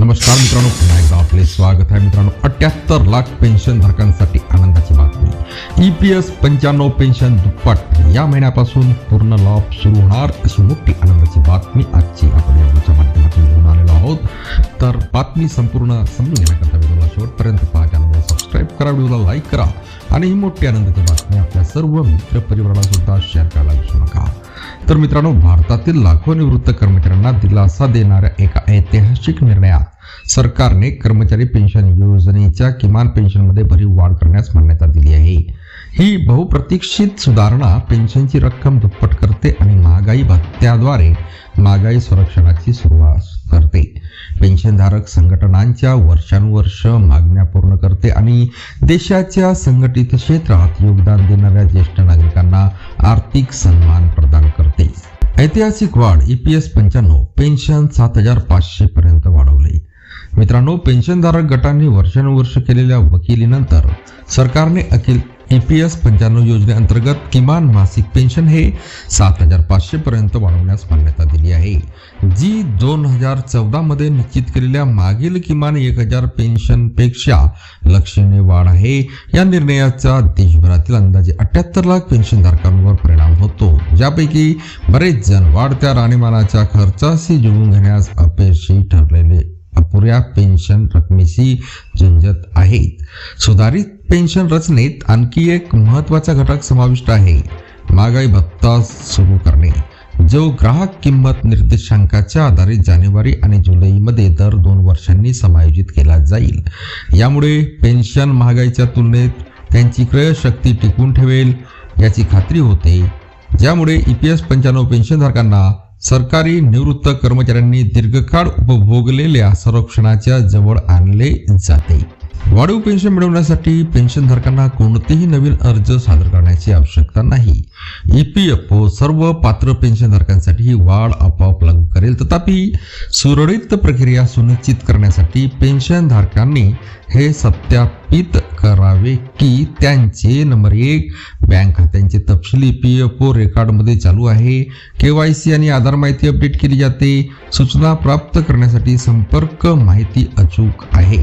नमस्कार मित्रांनो पुन्हा एकदा आपले स्वागत आहे. मित्रांनो अठ्याहत्तर लाख पेन्शन धारकांसाठी आनंदाची बातमी. ई पी एस पंच्याण्णव पेन्शन दुप्पट. या महिन्यापासून पूर्ण लाभ सुरू होणार अशी मोठी आनंदाची बातमी आजची आपण या व्हिडिओच्या माध्यमातून घेऊन आलेलो आहोत. तर बातमी संपूर्ण समजून घेण्याकरता व्हिडिओला शेवटपर्यंत पहा. चॅनलला सबस्क्राईब करा व्हिडिओला लाईक करा. आणि ही मोठी आनंदाची बातमी आपल्या सर्व मित्र परिवाराला सुद्धा शेअर करायला विसरू नका. तर मित्रांनो भारतातील लाखो निवृत्त कर्मचाऱ्यांना दिलासा देणाऱ्या एका ऐतिहासिक निर्णयात सरकारने कर्मचारी पेन्शन योजनेच्या किमान पेन्शनमध्ये भरीव वाढ करण्यास मान्यता दिली आहे. ही बहुप्रतीक्षित सुधारणा पेन्शनची रक्कम दुप्पट करते आणि महागाई भत्त्याद्वारे महागाई संरक्षणाची सुरुवात करते. पेन्शनधारक संघटनांच्या वर्षानुवर्ष मागण्या पूर्ण करते आणि देशाच्या संघटित क्षेत्रात योगदान देणाऱ्या ज्येष्ठ नागरिकांना आर्थिक सन्मान ऐतिहासिक वाढ ई पी एस पंच्याण्णव पेन्शन सात हजार पाचशे पर्यंत वाढवले. मित्रांनो पेन्शनधारक गटांनी वर्षानुवर्ष केलेल्या वकिलीनंतर सरकारने अखिल ई पी एस पंच्याण्णव योजनेअंतर्गत किमान मासिक पेन्शन हे सात हजार पाचशे पर्यंत वाढवण्यास मान्यता दिली आहे. जी दोन हजार चौदामध्ये निश्चित केलेल्या मागील किमान एक हजार पेन्शनपेक्षा लक्षणीय वाढ आहे. या निर्णयाचा देशभरातील अंदाजे अठ्याहत्तर लाख पेन्शनधारकांवर परिणाम होतो. ज्यापैकी बरेच जण वाढत्या राहणीमानाच्या खर्चाशी जुळवून घेण्यास अपयशी ठरलेले अपुऱ्या पेन्शन रकमेशी झुंजत आहेत. सुधारित पेन्शन रचनेत आणखी एक महत्त्वाचा घटक समाविष्ट आहे. महागाई भत्ता सुरू करणे. जो ग्राहक किंमत निर्देशांकाच्या आधारे जानेवारी आणि जुलैमध्ये दर दोन वर्षांनी समायोजित केला जाईल. यामुळे पेन्शन महागाईच्या तुलनेत त्यांची क्रयशक्ती टिकवून ठेवेल याची खात्री होते. ज्यामुळे ई पी एस पंच्याण्णव पेन्शनधारकांना सरकारी निवृत्त कर्मचाऱ्यांनी दीर्घकाळ उपभोगलेल्या संरक्षणाच्या जवळ आणले जाते. वाढीव पेन्शन मिळवण्यासाठी पेन्शनधारकांना कोणतेही नवीन अर्ज सादर करण्याची आवश्यकता नाही. ई पी एफ ओ सर्व पात्र पेन्शनधारकांसाठी ही वाढ आपोआप लागू करेल. तथापि सुरळीत प्रक्रिया सुनिश्चित करण्यासाठी पेन्शनधारकांनी हे सत्यापित करावे की त्यांचे नंबर एक बँक खात्यांचे तपशील ई पी एफ ओ रेकॉर्डमध्ये चालू आहे. के वाय सी आणि आधार माहिती अपडेट केली जाते. सूचना प्राप्त करण्यासाठी संपर्क माहिती अचूक आहे.